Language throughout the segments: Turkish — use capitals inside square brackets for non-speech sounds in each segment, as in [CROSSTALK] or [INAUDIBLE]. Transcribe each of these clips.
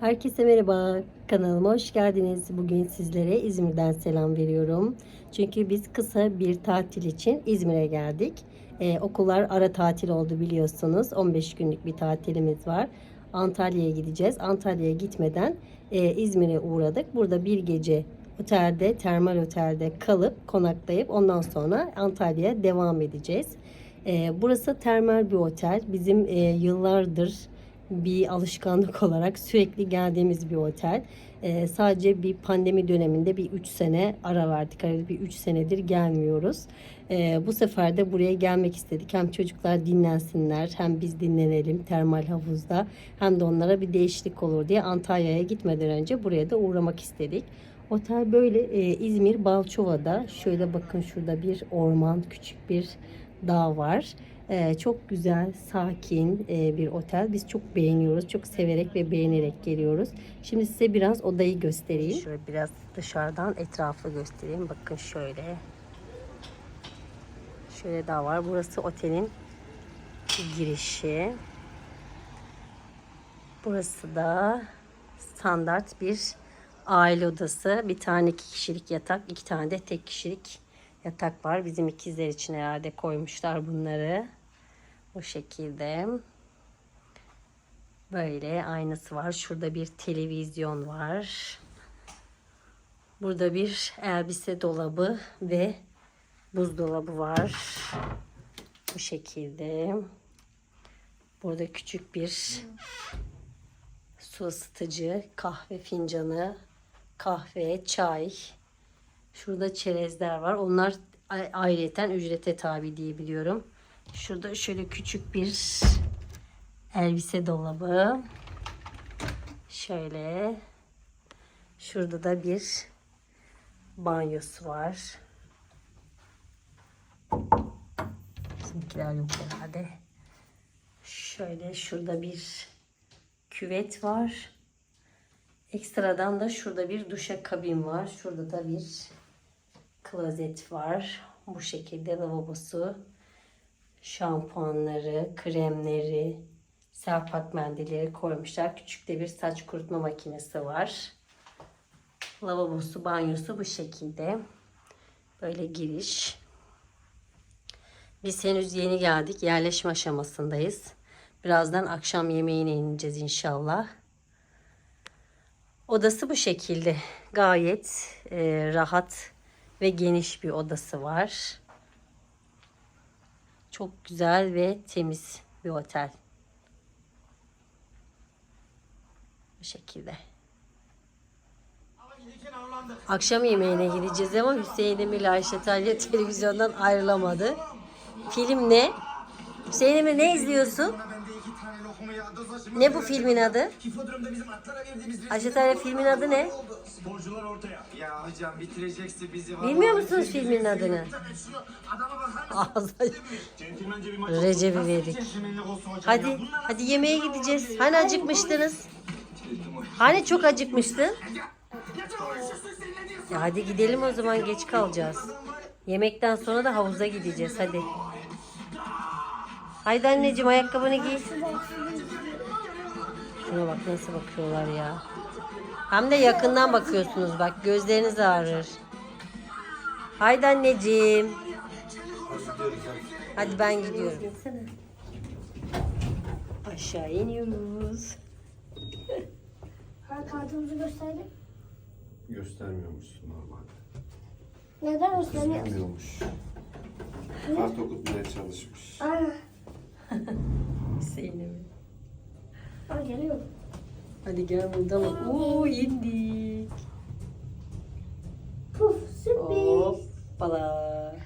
Herkese merhaba. Kanalıma hoş geldiniz. Bugün sizlere İzmir'den selam veriyorum. Çünkü biz kısa bir tatil için İzmir'e geldik. Ee, okullar ara tatil oldu biliyorsunuz. 15 günlük bir tatilimiz var. Antalya'ya gideceğiz. Antalya'ya gitmeden e, İzmir'e uğradık. Burada bir gece otelde, termal otelde kalıp konaklayıp ondan sonra Antalya'ya devam edeceğiz. Ee, burası termal bir otel. Bizim e, yıllardır bir alışkanlık [LAUGHS] olarak sürekli geldiğimiz bir otel. Ee, sadece bir pandemi döneminde bir 3 sene ara verdik. Arada bir 3 senedir gelmiyoruz. Ee, bu sefer de buraya gelmek istedik. Hem çocuklar dinlensinler hem biz dinlenelim termal havuzda. Hem de onlara bir değişiklik olur diye Antalya'ya gitmeden önce buraya da uğramak istedik. Otel böyle e, İzmir Balçova'da. Şöyle bakın şurada bir orman, küçük bir dağ var. Ee, çok güzel, sakin e, bir otel. Biz çok beğeniyoruz. Çok severek ve beğenerek geliyoruz. Şimdi size biraz odayı göstereyim. Şöyle biraz dışarıdan etrafı göstereyim. Bakın şöyle. Şöyle daha var. Burası otelin girişi. Burası da standart bir aile odası. Bir tane iki kişilik yatak, iki tane de tek kişilik yatak var. Bizim ikizler için herhalde koymuşlar bunları. Bu şekilde. Böyle aynası var. Şurada bir televizyon var. Burada bir elbise dolabı ve buzdolabı var. Bu şekilde. Burada küçük bir su ısıtıcı, kahve fincanı, kahve, çay. Şurada çerezler var. Onlar ayrıyeten ücrete tabi diye biliyorum. Şurada şöyle küçük bir elbise dolabı. Şöyle. Şurada da bir banyosu var. Bizimkiler yok herhalde. Şöyle şurada bir küvet var. Ekstradan da şurada bir duşa kabin var. Şurada da bir klozet var. Bu şekilde lavabosu, şampuanları, kremleri, serpak mendilleri koymuşlar. Küçük de bir saç kurutma makinesi var. Lavabosu, banyosu bu şekilde. Böyle giriş. Biz henüz yeni geldik. Yerleşme aşamasındayız. Birazdan akşam yemeğine ineceğiz inşallah. Odası bu şekilde. Gayet e, rahat ve geniş bir odası var. Çok güzel ve temiz bir otel. Bu şekilde. Akşam yemeğine gideceğiz ama Hüseyin Emir ile Ayşe Talya televizyondan ayrılamadı. Film ne? Hüseyin Emir ne izliyorsun? Ne bu filmin adı? Hipodromda bizim atlara verdiğimiz Ayşe Talya filmin adı ne? sporcular ortaya. Ya hocam bitireceksin bizi. Bilmiyor musunuz filmin adını? Şunu adama bakar mısın? Ağzı- Centilmence bir maç Recep'i verdik. Hadi, hadi yemeğe gideceğiz. Hani acıkmıştınız? Hani çok acıkmıştın? Ya hadi gidelim o zaman geç kalacağız. Yemekten sonra da havuza gideceğiz hadi. Haydi anneciğim ayakkabını giy. Şuna bak nasıl bakıyorlar ya. Hem de yakından bakıyorsunuz bak gözleriniz ağrır. Haydi anneciğim. Hadi ben gidiyorum. Aşağı iniyoruz. Ha, kartımızı gösterdik. Göstermiyormuşsun normalde. Neden göstermiyoruz? Bilmiyormuş. Kart okutmaya çalışmış. Aynen. Hüseyin'im. Ha, geliyor. Hadi gel buradan bak. Oo indik. Puf sürpriz. Hoppala.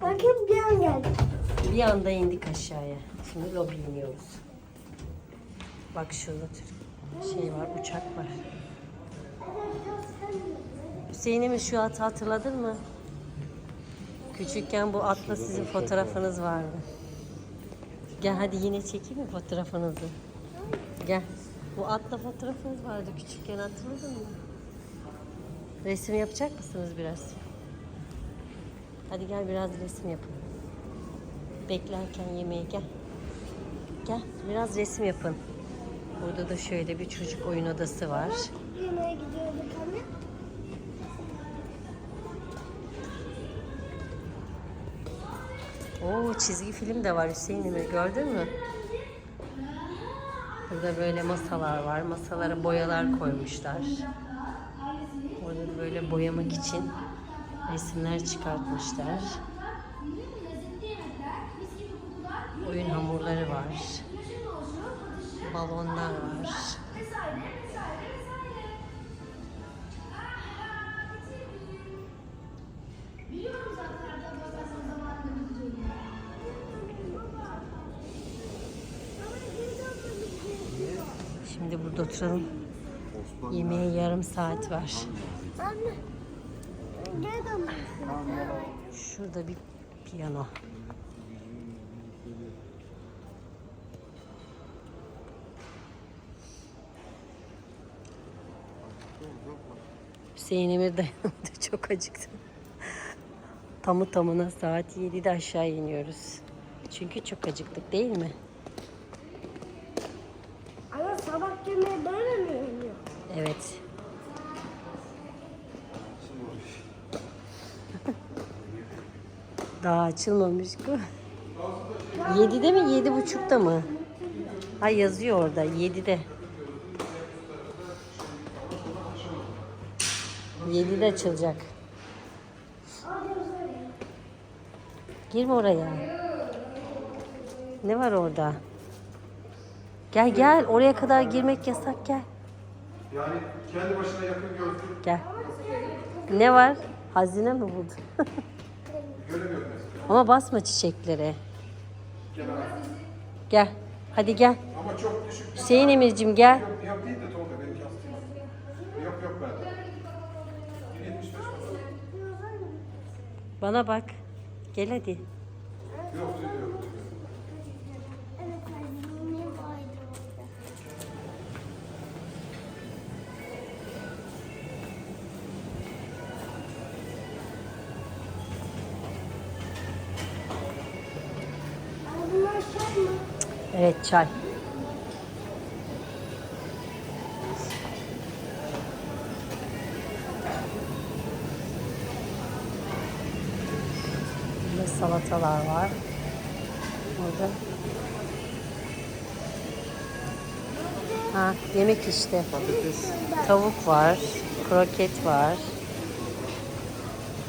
Bakın bir an geldi. Bir anda indik aşağıya. Şimdi lobi iniyoruz. Bak şurada şey var, uçak var. Hüseyin'im şu atı hatırladın mı? Küçükken bu atla sizin fotoğrafınız vardı. Gel hadi yine çekeyim mi fotoğrafınızı? Gel. Bu atla fotoğrafınız vardı küçükken hatırladın mı? Resim yapacak mısınız biraz? Hadi gel biraz resim yapın. Beklerken yemeğe gel. Gel biraz resim yapın. Burada da şöyle bir çocuk oyun odası var. Yemeğe gidiyorduk Oo çizgi film de var Hüseyin Emir gördün mü? Burada böyle masalar var. Masalara boyalar koymuşlar. Orada da böyle boyamak için resimler çıkartmışlar. Oyun hamurları var. Balonlar var. Şimdi burada oturalım. Yemeğe yarım saat var. Şurada bir piyano. Hüseyin Emir dayanamadı. [LAUGHS] Çok acıktım. Tamı tamına saat 7'de aşağı iniyoruz. Çünkü çok acıktık değil mi? Ama yemeği böyle mi yeniyor? Evet. [LAUGHS] Daha açılmamış bu. 7'de mi 7.30'da mı? Ha yazıyor orada 7'de. 7'de açılacak. Girme oraya. Ne var orada? Gel gel oraya kadar girmek yasak gel. Yani kendi başına yakın gözlü Gel. Ne var? Hazine mi buldun? [LAUGHS] göremiyorum mesela. Ama basma çiçeklere. Gel. Hadi gel. Ama çok düşük. Hüseyin Emir'cim gel. Yok, yok değil de Tolga benim yastığım. Yok yok bende. 1.75 var. Bana bak. Gel hadi. Yok yok Evet çay. Burada salatalar var. Burada. Ha, yemek işte. Patates. Tavuk var, kroket var.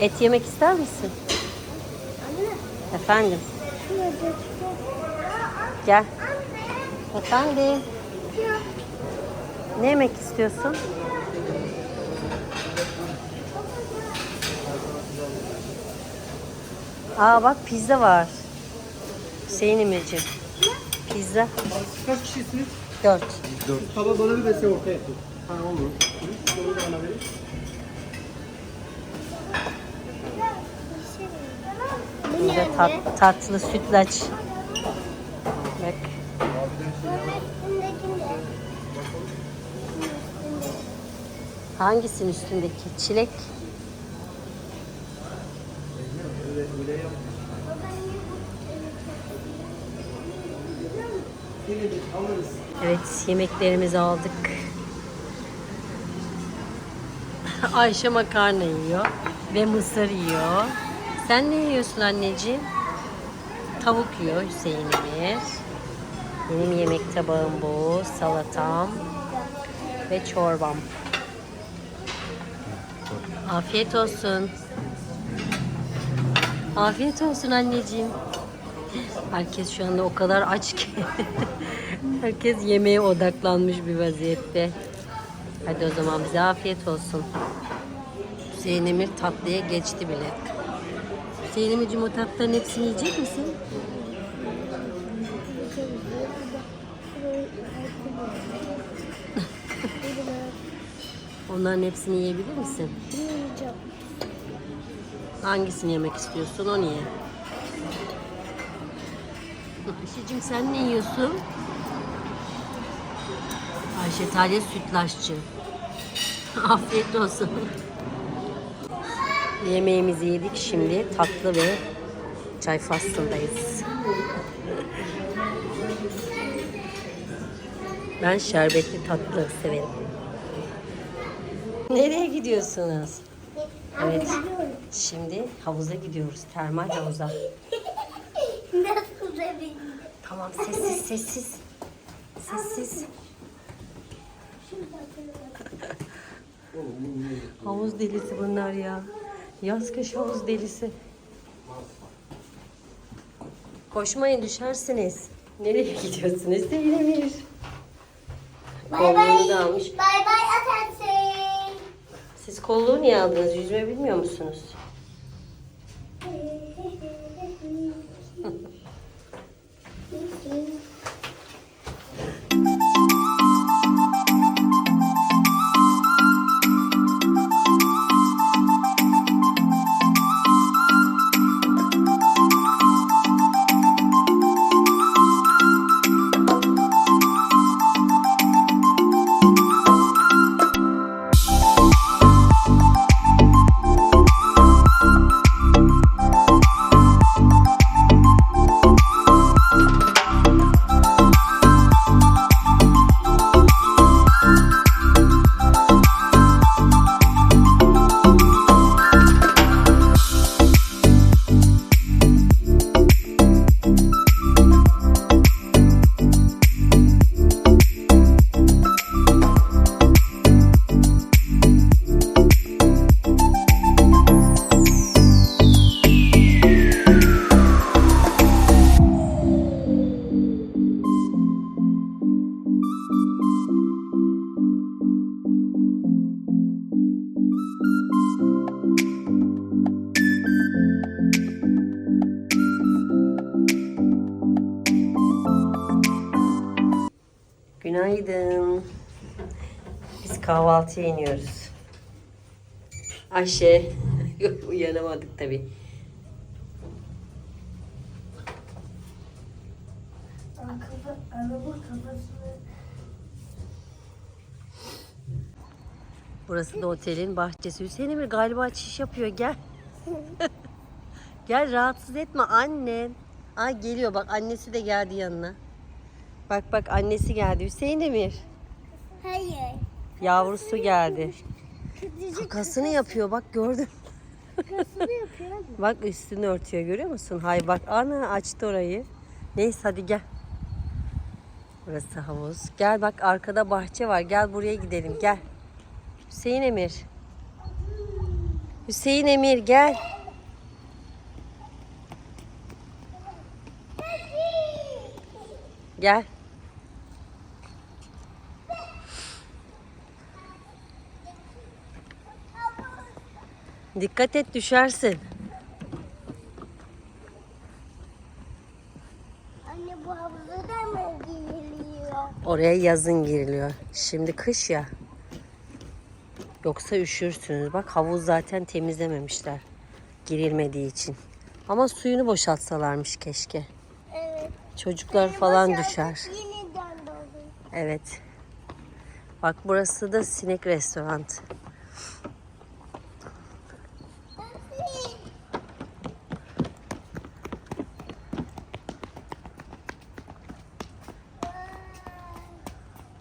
Et yemek ister misin? Anne. Efendim, Şurada çıkıyor. Gel. Efendim, ne yemek istiyorsun? Aa bak pizza var. Hüseyin Emir'ciğim. Pizza Kaç kişisiniz? 4. Tava bana bir size ortaya. Ha olur. Doğru bana verin. Bu Burada tat, tatlı sütlaç. Bak. Bunun üstündeki ne? Hangisinin üstündeki? Çilek. Evet yemeklerimizi aldık. [LAUGHS] Ayşe makarna yiyor ve mısır yiyor. Sen ne yiyorsun anneciğim? Tavuk yiyor Hüseyin Emir. Benim yemek tabağım bu. Salatam ve çorbam. Afiyet olsun. Afiyet olsun anneciğim. Herkes şu anda o kadar aç ki. [LAUGHS] Herkes yemeğe odaklanmış bir vaziyette. Hadi o zaman bize afiyet olsun. Hüseyin Emir tatlıya geçti bile. Hüseyin Emir'cim o tatlıların hepsini yiyecek misin? Onların hepsini yiyebilir misin? Yiyeceğim. Hangisini yemek istiyorsun onu ye. Ayşe'cim sen ne yiyorsun? Ayşe Talya sütlaççı. [LAUGHS] Afiyet olsun. Yemeğimizi yedik şimdi tatlı ve çay faslındayız. Ben şerbetli tatlı severim. Nereye gidiyorsunuz? Evet. Şimdi havuza gidiyoruz. Termal havuza. Nasıl. Tamam sessiz sessiz. Sessiz. Havuz delisi bunlar ya. Yaz kış havuz delisi. Koşmayın düşersiniz. Nereye gidiyorsunuz Zeynep? Bay bay. Bay bay. Siz kolluğu niye aldınız? Yüzme bilmiyor musunuz? Günaydın. Biz kahvaltıya iniyoruz. Ayşe. [LAUGHS] Uyanamadık tabii. Kafa, araba kafasını Burası da otelin bahçesi. Hüseyin Emir galiba çiş yapıyor. Gel. [LAUGHS] Gel rahatsız etme annen. Ay geliyor bak annesi de geldi yanına. Bak bak annesi geldi. Hüseyin Emir. Hayır. Yavrusu geldi. Küçücük Kakasını yapıyor bak gördün. kakasını yapıyor. [LAUGHS] Bak üstünü örtüyor görüyor musun? Hay bak ana açtı orayı. Neyse hadi gel. Burası havuz. Gel bak arkada bahçe var. Gel buraya gidelim gel. Hüseyin Emir. Hüseyin Emir gel. Gel. Dikkat et düşersin. Anne bu havuza da mı giriliyor? Oraya yazın giriliyor. Şimdi kış ya. Yoksa üşürsünüz. Bak havuz zaten temizlememişler. Girilmediği için. Ama suyunu boşaltsalarmış keşke. Evet. Çocuklar falan düşer. Yeniden doldu. Evet. Bak burası da sinek restoran.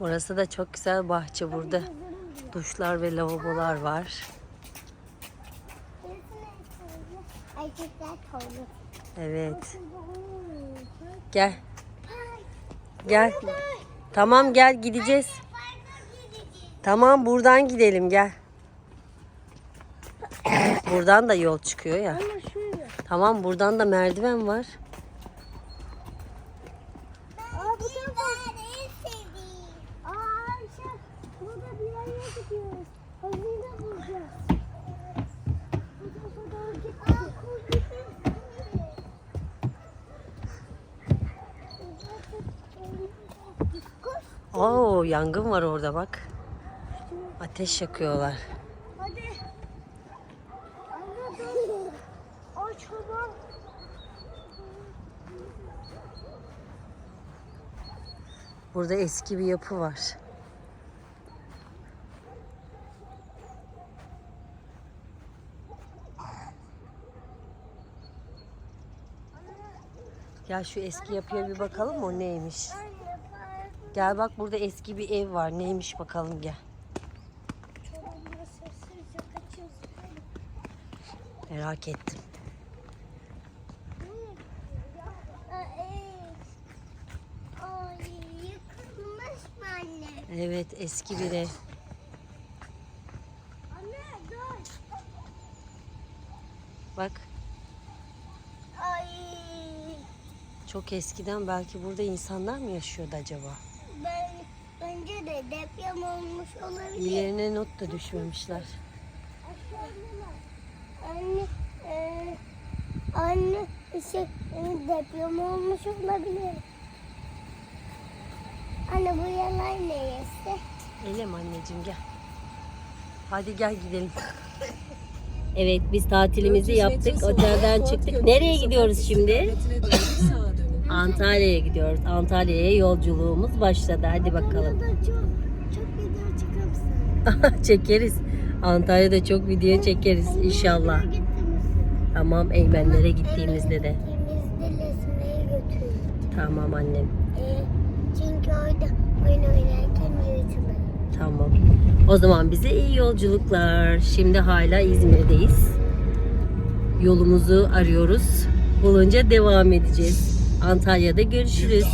Burası da çok güzel bahçe burada. Duşlar ve lavabolar var. Evet. Gel. Gel. Tamam gel gideceğiz. Tamam buradan gidelim gel. Buradan da yol çıkıyor ya. Tamam buradan da merdiven var. Aa bu da ben en sevdiğim. Aa Ayşe burada bir yere gidiyoruz. Hazine bulacağız. Bu tarafa doğru gittik. Aa Koş. Oo yangın var orada bak. Ateş yakıyorlar. Hadi. Anne dur. Aç babam. Burada eski bir yapı var. Ya şu eski yapıya bir bakalım o neymiş. Gel bak burada eski bir ev var. Neymiş bakalım gel. Merak ettim. Evet eski bir ev. Bak Ay çok eskiden belki burada insanlar mı yaşıyordu acaba? Bence de deprem olmuş olabilir. Üzerine not da düşmemişler. Anne, e, anne şey, e, deprem olmuş olabilir. Anne bu yalan neresi? Eylem anneciğim gel. Hadi gel gidelim. Evet biz tatilimizi yaptık. Otelden çıktık. Nereye gidiyoruz şimdi? Antalya'ya gidiyoruz. Antalya'ya yolculuğumuz başladı. Hadi bakalım. Çok çok video çıkarsın. [LAUGHS] çekeriz. Antalya'da çok video çekeriz inşallah. Tamam Eymenlere gittiğimizde de. Tamam annem. E, çünkü orada oyun oynarken yırtılır. Tamam. O zaman bize iyi yolculuklar. Şimdi hala İzmir'deyiz. Yolumuzu arıyoruz. Bulunca devam edeceğiz. Antalya'da görüşürüz.